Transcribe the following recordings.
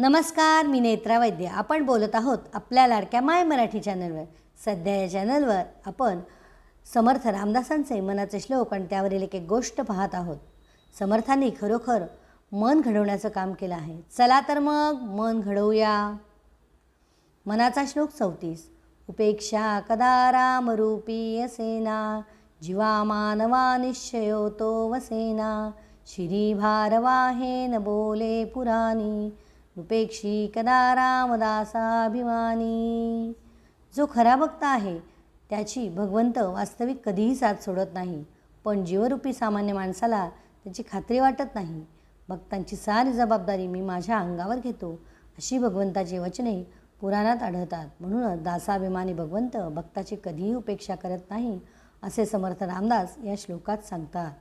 नमस्कार मी नेत्रा वैद्य. आपण बोलत आहोत आपल्या लाडक्या माय मराठी चॅनलवर. सध्या या चॅनलवर आपण समर्थ रामदासांचे मनाचे श्लोक आणि त्यावरील एक एक गोष्ट पाहत आहोत. समर्थांनी खरोखर मन घडवण्याचं काम केलं आहे. चला तर मग मन घडवूया. मनाचा श्लोक चौतीस. उपेक्षा कदा रामरूपी असेना जीवा मानवा निश्चयो तो वसेना श्री भारवाहे न बोले पुराणी उपेक्षी कदा रामदासाभिमानी. जो खरा भक्त आहे त्याची भगवंत वास्तविक कधीही साथ सोडत नाही. पण जीवरूपी सामान्य माणसाला त्याची खात्री वाटत नाही. भक्तांची सारी जबाबदारी मी माझ्या अंगावर घेतो अशी भगवंताची वचने पुराणात आढळतात. म्हणूनच दासाभिमानी भगवंत भक्ताची कधीही उपेक्षा करत नाही असे समर्थ रामदास या श्लोकात सांगतात.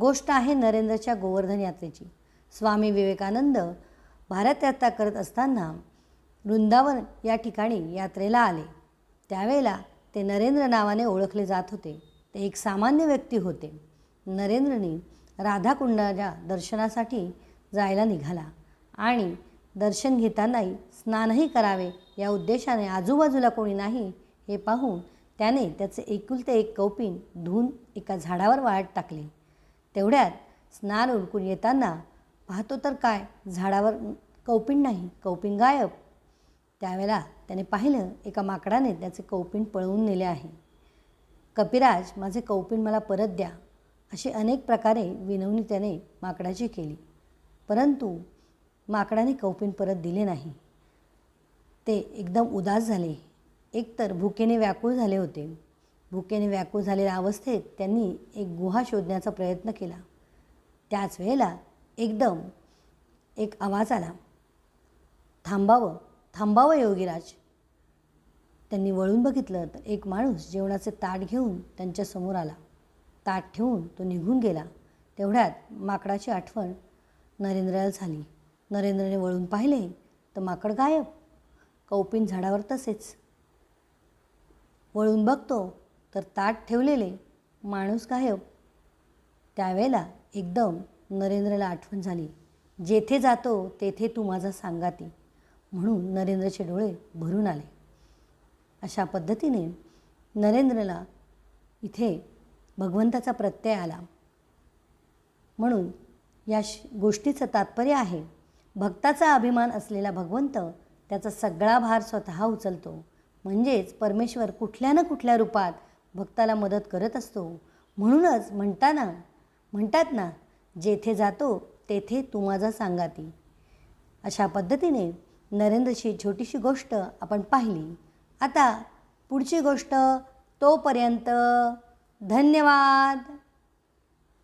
गोष्ट आहे नरेंद्रच्या गोवर्धन यात्रेची. स्वामी विवेकानंद भारत यात्रा करत असताना वृंदावन या ठिकाणी यात्रेला आले. त्यावेळेला ते नरेंद्र नावाने ओळखले जात होते. ते एक सामान्य व्यक्ती होते. नरेंद्रने राधाकुंडाच्या दर्शनासाठी जायला निघाला आणि दर्शन घेतानाही स्नानही करावे या उद्देशाने आजूबाजूला कोणी नाही हे पाहून त्याने त्याचे एकुलते एक कौपिन धुवून एका झाडावर वाळत टाकले. तेवढ्यात स्नान उरकून येताना पाहतो तर काय? झाडावर कौपिन नाही कौपिन गायब. त्यावेळेला त्याने पाहिलं एका माकडाने त्याचे कौपिन पळवून नेले आहे. कपिराज माझे कौपिन मला परत द्या. अशी अनेक प्रकारे विनवणी त्याने माकडाची केली. परंतु माकडाने कौपिन परत दिले नाही. ते एकदम उदास झाले. एकतर भुकेने व्याकुळ झाले होते. भुकेने व्याकुळ झालेल्या अवस्थेत त्यांनी एक गुहा शोधण्याचा प्रयत्न केला. त्याच वेळेला एकदम. एक आवाज आला. थांबावं थांबावं योगीराज. त्यांनी वळून बघितलं तर एक माणूस जेवणाचे ताट घेऊन त्यांच्यासमोर आला. ताट ठेवून तो निघून गेला. तेवढ्यात माकडाची आठवण नरेंद्राला झाली. नरेंद्रने वळून पाहिले तर माकड गायब. कौपिन झाडावर तसेच. वळून बघतो तर ताट ठेवलेले माणूस गायब. त्यावेळेला एकदम नरेंद्रला आठवण झाली. जेथे जातो तेथे तू माझा सांगाती. म्हणून नरेंद्रचे डोळे भरून आले. अशा पद्धतीने नरेंद्रला इथे भगवंताचा प्रत्यय आला. म्हणून या श गोष्टीचं तात्पर्य आहे भक्ताचा अभिमान असलेला भगवंत त्याचा सगळा भार स्वतः उचलतो. म्हणजेच परमेश्वर कुठल्या ना कुठल्या रूपात भक्ताला मदत करत असतो. म्हणूनच म्हणताना म्हणतात ना जेथे जातो तेथे तू माझा सांगा ती अशा पद्धतीने नरेंद्रची छोटीशी गोष्ट आपण पाहिली. आता पुढची गोष्ट तोपर्यंत धन्यवाद.